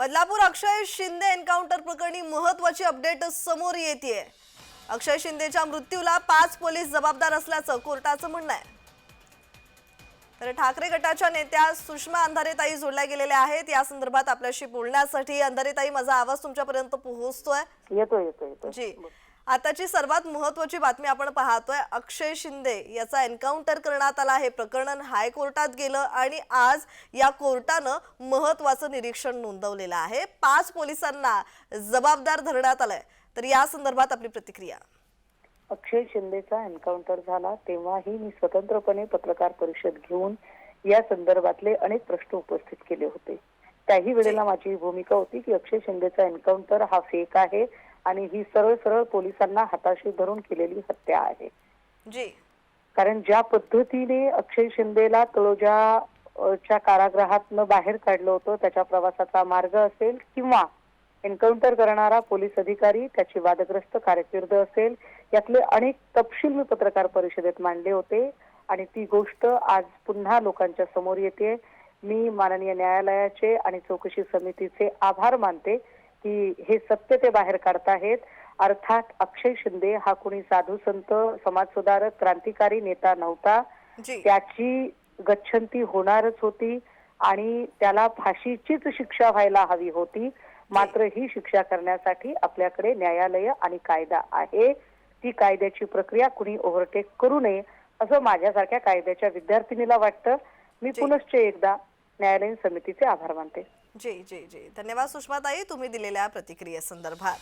बदलापूर अक्षय Shinde encounter प्रकरणी महत्वाची update समोर येते अक्षय शिंदेच्या मृत्यूला पाच पोलीस जबाबदार असल्याचं कोर्टाचं म्हणणं आहे. तर ठाकरे गटाच्या नेत्या सुषमा अंधारेताई जोडल्या गेलेल्या आहेत. या संदर्भात आपल्याशी बोलण्यासाठी अंधारेताई माझा आवाज तुमच्यापर्यंत पोहोचतोय. येतो येतो जी. आताची सर्वात महत्वाची बातमी आपण पाहतोय अक्षय शिंदे याचा एन्काउंटर करण्यात आला आहे. प्रकरण हायकोर्टात गेलं आणि आज या कोर्टानं महत्वाचं निरीक्षण नोंदवलेलं आहे. पाच पोलिसांना जबाबदार धरण्यात आलंय. तर या संदर्भात आपली प्रतिक्रिया. अक्षय शिंदेचा एन्काउंटर झाला तेव्हाही मी स्वतंत्रपणे पत्रकार परिषद घेऊन या संदर्भातले अनेक प्रश्न उपस्थित केले होते. त्याही वेळेला माझी भूमिका होती की अक्षय शिंदेचा एन्काउंटर हा फेक आहे आणि ही सरळ सरळ पोलिसांना हाताशी धरून केलेली हत्या आहे. जी. कारण ज्या पद्धतीने अक्षय शिंदेला तळोजा च्या कारागृहातनं बाहेर काढलं होतं त्याच्या प्रवासाचा मार्ग असेल किंवा एन्काउंटर करणारा पोलीस अधिकारी त्याची वादग्रस्त कारकीर्द असेल यातले अनेक तपशील मी पत्रकार परिषदेत मांडले होते आणि ती गोष्ट आज पुन्हा लोकांच्या समोर येते. मी माननीय न्यायालयाचे आणि चौकशी समितीचे आभार मानते. की हे सत्य ते बाहेर काढताहेत. अर्थात अक्षय शिंदे हा कोणी साधू संत समाजसुधारक क्रांतिकारी नेता नव्हता. त्याची गच्छंती होणारच होती आणि त्याला फाशीचीच शिक्षा व्हायला हवी होती. मात्र ही शिक्षा करण्यासाठी आपल्याकडे न्यायालय आणि कायदा आहे. ती कायद्याची प्रक्रिया कुणी ओव्हरटेक करू नये असं माझ्यासारख्या कायद्याच्या विद्यार्थिनीला वाटतं. मी. पुनश्च एकदा न्यायालयीन समितीचे आभार मानते. जी जी जी. धन्यवाद सुषमाताई तुम्ही दिलेल्या प्रतिक्रियेसंदर्भात.